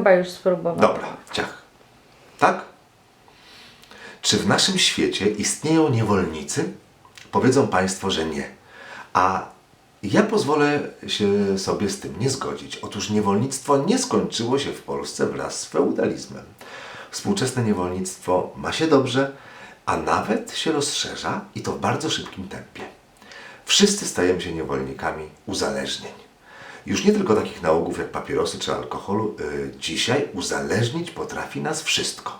Chyba już spróbował. Dobra, ciach. Tak? Czy w naszym świecie istnieją niewolnicy? Powiedzą Państwo, że nie. A ja pozwolę się sobie z tym nie zgodzić. Otóż niewolnictwo nie skończyło się w Polsce wraz z feudalizmem. Współczesne niewolnictwo ma się dobrze, a nawet się rozszerza i to w bardzo szybkim tempie. Wszyscy stajemy się niewolnikami uzależnień. Już nie tylko takich nałogów jak papierosy czy alkoholu, y, dzisiaj uzależnić potrafi nas wszystko.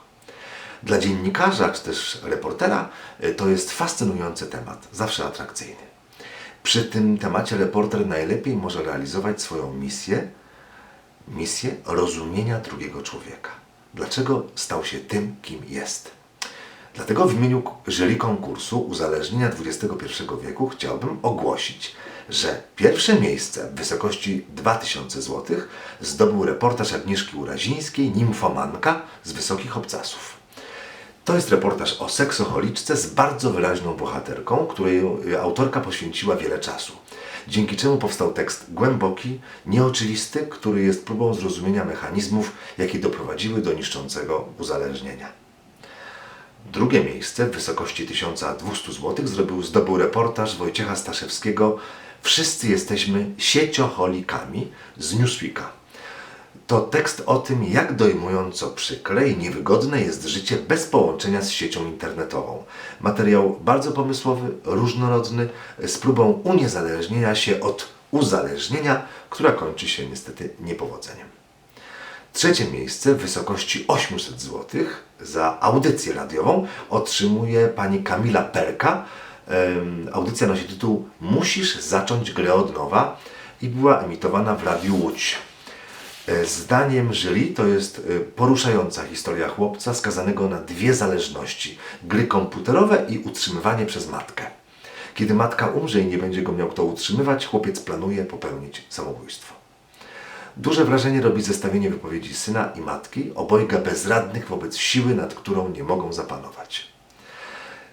Dla dziennikarza czy też reportera y, to jest fascynujący temat, zawsze atrakcyjny. Przy tym temacie reporter najlepiej może realizować swoją misję, misję rozumienia drugiego człowieka. Dlaczego stał się tym, kim jest. Dlatego w imieniu jury konkursu Uzależnienia XXI wieku chciałbym ogłosić, że pierwsze miejsce w wysokości 2000 zł zdobył reportaż Agnieszki Urazińskiej Nimfomanka z Wysokich Obcasów. To jest reportaż o seksocholiczce z bardzo wyraźną bohaterką, której y, autorka poświęciła wiele czasu. Dzięki czemu powstał tekst głęboki, nieoczywisty, który jest próbą zrozumienia mechanizmów, jakie doprowadziły do niszczącego uzależnienia. Drugie miejsce w wysokości 1200 zł zrobił, zdobył reportaż Wojciecha Staszewskiego Wszyscy jesteśmy siecioholikami z Newsweeka. To tekst o tym, jak dojmująco przykre i niewygodne jest życie bez połączenia z siecią internetową. Materiał bardzo pomysłowy, różnorodny, z próbą uniezależnienia się od uzależnienia, która kończy się niestety niepowodzeniem. Trzecie miejsce w wysokości 800 zł za audycję radiową otrzymuje pani Kamila Perka. Audycja nosi tytuł Musisz zacząć grę od nowa i była emitowana w Radiu Łódź. E, Zdaniem jury to jest e, poruszająca historia chłopca skazanego na dwie zależności: gry komputerowe i utrzymywanie przez matkę. Kiedy matka umrze i nie będzie go miał kto utrzymywać, chłopiec planuje popełnić samobójstwo. Duże wrażenie robi zestawienie wypowiedzi syna i matki, obojga bezradnych wobec siły, nad którą nie mogą zapanować.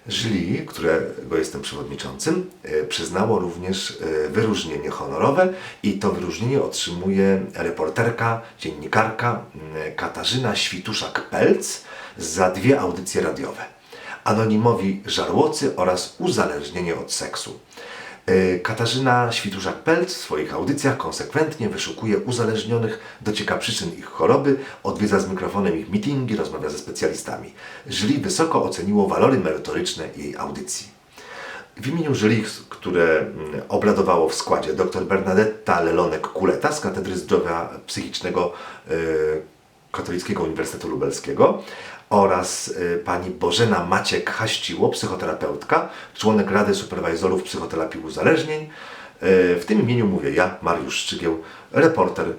Jury, którego jestem przewodniczącym, e, przyznało również e, wyróżnienie honorowe i to wyróżnienie otrzymuje reporterka, dziennikarka m, Katarzyna Śwituszak-Pelc za dwie audycje radiowe. Anonimowi żarłocy oraz uzależnienie od seksu. E, Katarzyna Śwituszak-Pelc w swoich audycjach konsekwentnie wyszukuje uzależnionych, docieka przyczyn ich choroby, odwiedza z mikrofonem ich meetingi, rozmawia ze specjalistami. Jury wysoko oceniło walory merytoryczne jej audycji. W imieniu jury, które mm, obradowało w składzie dr Bernadetta Lelonek-Kuleta z Katedry Zdrowia Psychicznego e, Katolickiego Uniwersytetu Lubelskiego oraz y, pani Bożena Maciek-Haściło, psychoterapeutka, członek Rady Superwajzorów Psychoterapii Uzależnień. Y, W tym imieniu mówię ja, Mariusz Szczygieł, reporter y,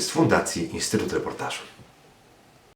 z Fundacji Instytut Reportażu.